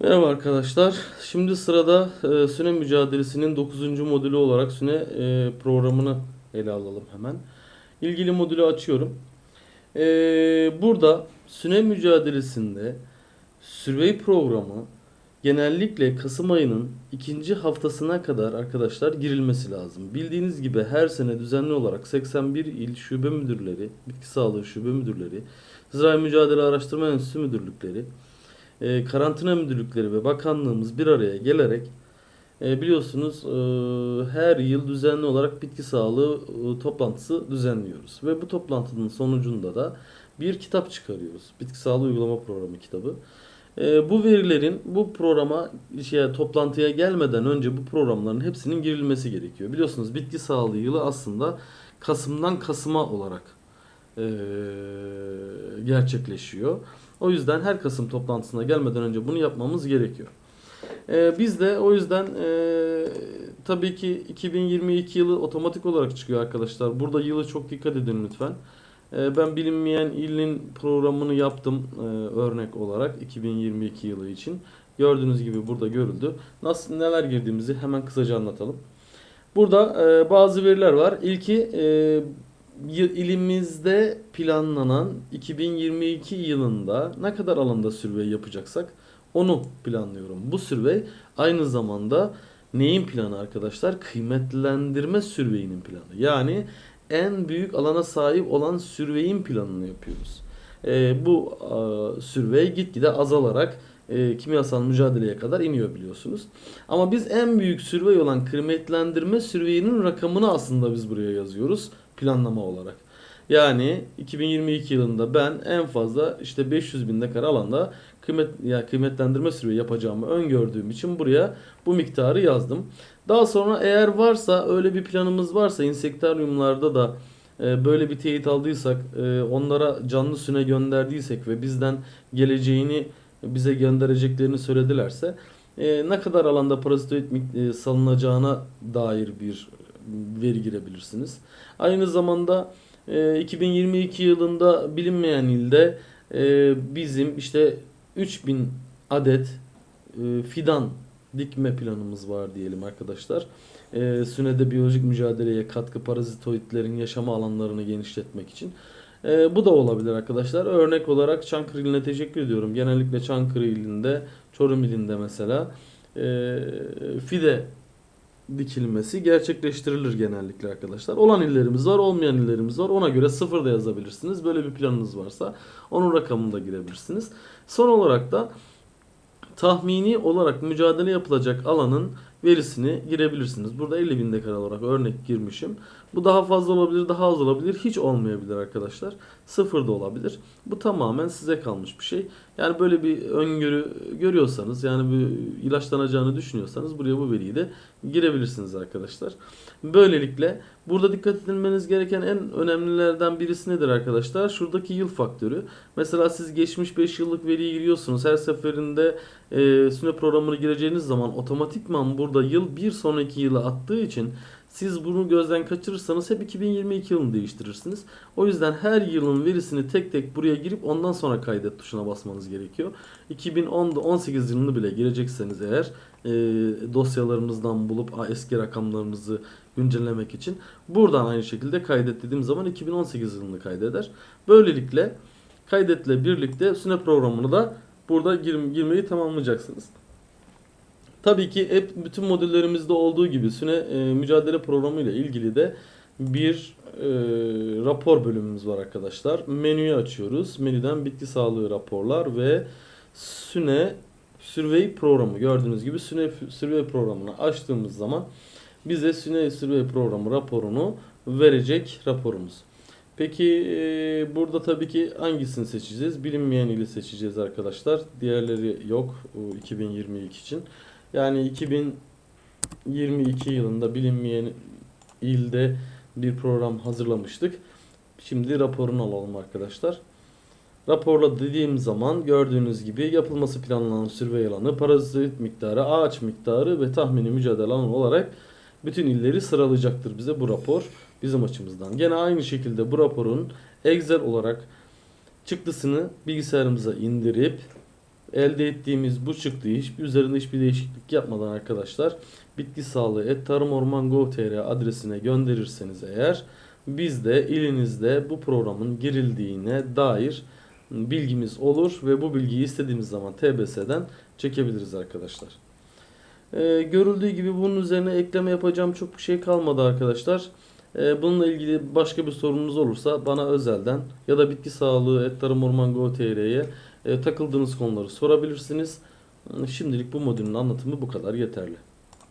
Merhaba arkadaşlar. Şimdi sırada e, Süne mücadelesinin 9. modülü olarak Süne e, programını ele alalım hemen. İlgili modülü açıyorum. E, burada Süne mücadelesinde Survey programı genellikle Kasım ayının ikinci haftasına kadar arkadaşlar girilmesi lazım. Bildiğiniz gibi her sene düzenli olarak 81 il şube müdürleri, bitki sağlığı şube müdürleri, Zirai Mücadele Araştırma Enstitüsü müdürlükleri, e, karantina müdürlükleri ve bakanlığımız bir araya gelerek e, biliyorsunuz e, her yıl düzenli olarak bitki sağlığı e, toplantısı düzenliyoruz. Ve bu toplantının sonucunda da bir kitap çıkarıyoruz. Bitki sağlığı uygulama programı kitabı. E, bu verilerin bu programa şey, toplantıya gelmeden önce bu programların hepsinin girilmesi gerekiyor. Biliyorsunuz bitki sağlığı yılı aslında Kasım'dan Kasım'a olarak gerçekleşiyor. O yüzden her Kasım toplantısına gelmeden önce bunu yapmamız gerekiyor. Biz de o yüzden tabii ki 2022 yılı otomatik olarak çıkıyor arkadaşlar. Burada yılı çok dikkat edin lütfen. Ben bilinmeyen ilin programını yaptım örnek olarak 2022 yılı için. Gördüğünüz gibi burada görüldü. Nasıl neler girdiğimizi hemen kısaca anlatalım. Burada e, bazı veriler var. İlki e, ilimizde planlanan 2022 yılında ne kadar alanda sürvey yapacaksak onu planlıyorum. Bu sürvey aynı zamanda neyin planı arkadaşlar? Kıymetlendirme sürveyinin planı. Yani en büyük alana sahip olan sürveyin planını yapıyoruz. Ee, bu e, sürvey gitgide azalarak e, kimyasal mücadeleye kadar iniyor biliyorsunuz. Ama biz en büyük sürvey olan kıymetlendirme sürveyinin rakamını aslında biz buraya yazıyoruz planlama olarak. Yani 2022 yılında ben en fazla işte 500 bin dekar alanda kıymet ya kıymetlendirme sürüğü yapacağımı öngördüğüm için buraya bu miktarı yazdım. Daha sonra eğer varsa öyle bir planımız varsa insektaryumlarda da e, böyle bir teyit aldıysak e, onlara canlı süne gönderdiysek ve bizden geleceğini bize göndereceklerini söyledilerse e, ne kadar alanda parazitoid salınacağına dair bir veri girebilirsiniz. Aynı zamanda e, 2022 yılında bilinmeyen ilde e, bizim işte 3000 adet e, fidan dikme planımız var diyelim arkadaşlar. E, sünede biyolojik mücadeleye katkı parazitoidlerin yaşama alanlarını genişletmek için. E, bu da olabilir arkadaşlar. Örnek olarak Çankırı iline teşekkür ediyorum. Genellikle Çankırı ilinde, Çorum ilinde mesela e, fide dikilmesi gerçekleştirilir genellikle arkadaşlar. Olan illerimiz var, olmayan illerimiz var. Ona göre sıfır da yazabilirsiniz. Böyle bir planınız varsa onun rakamını da girebilirsiniz. Son olarak da tahmini olarak mücadele yapılacak alanın verisini girebilirsiniz. Burada 50 bin dekar olarak örnek girmişim. Bu daha fazla olabilir, daha az olabilir, hiç olmayabilir arkadaşlar. Sıfır da olabilir. Bu tamamen size kalmış bir şey. Yani böyle bir öngörü görüyorsanız, yani bir ilaçlanacağını düşünüyorsanız buraya bu veriyi de girebilirsiniz arkadaşlar. Böylelikle burada dikkat edilmeniz gereken en önemlilerden birisi nedir arkadaşlar? Şuradaki yıl faktörü. Mesela siz geçmiş 5 yıllık veriyi giriyorsunuz. Her seferinde e, süne programını gireceğiniz zaman otomatikman burada yıl bir sonraki yıla attığı için siz bunu gözden kaçırırsanız hep 2022 yılını değiştirirsiniz. O yüzden her yılın verisini tek tek buraya girip ondan sonra kaydet tuşuna basmanız gerekiyor. 2010'da 18 yılını bile girecekseniz eğer e, dosyalarınızdan bulup eski rakamlarınızı güncellemek için buradan aynı şekilde kaydet dediğim zaman 2018 yılını kaydeder. Böylelikle kaydetle birlikte süne programını da burada gir, girmeyi tamamlayacaksınız. Tabii ki hep bütün modüllerimizde olduğu gibi süne e, mücadele programı ile ilgili de bir e, rapor bölümümüz var arkadaşlar. Menüyü açıyoruz. Menüden bitki sağlığı raporlar ve süne survey programı gördüğünüz gibi süne survey programını açtığımız zaman bize süne survey programı raporunu verecek raporumuz. Peki e, burada tabii ki hangisini seçeceğiz? Bilinmeyen ili seçeceğiz arkadaşlar. Diğerleri yok o 2022 için. Yani 2022 yılında bilinmeyen ilde bir program hazırlamıştık. Şimdi raporunu alalım arkadaşlar. Raporla dediğim zaman gördüğünüz gibi yapılması planlanan sürvey alanı, parazit miktarı, ağaç miktarı ve tahmini mücadele alanı olarak bütün illeri sıralayacaktır bize bu rapor bizim açımızdan. Gene aynı şekilde bu raporun Excel olarak çıktısını bilgisayarımıza indirip elde ettiğimiz bu çıktığı hiçbir üzerinde hiçbir değişiklik yapmadan arkadaşlar bitki sağlığı et tarım orman gov.tr adresine gönderirseniz eğer biz de ilinizde bu programın girildiğine dair bilgimiz olur ve bu bilgiyi istediğimiz zaman TBS'den çekebiliriz arkadaşlar. Ee, görüldüğü gibi bunun üzerine ekleme yapacağım çok bir şey kalmadı arkadaşlar. Ee, bununla ilgili başka bir sorunuz olursa bana özelden ya da bitki sağlığı et tarım orman gov.tr'ye takıldığınız konuları sorabilirsiniz. Şimdilik bu modülün anlatımı bu kadar yeterli.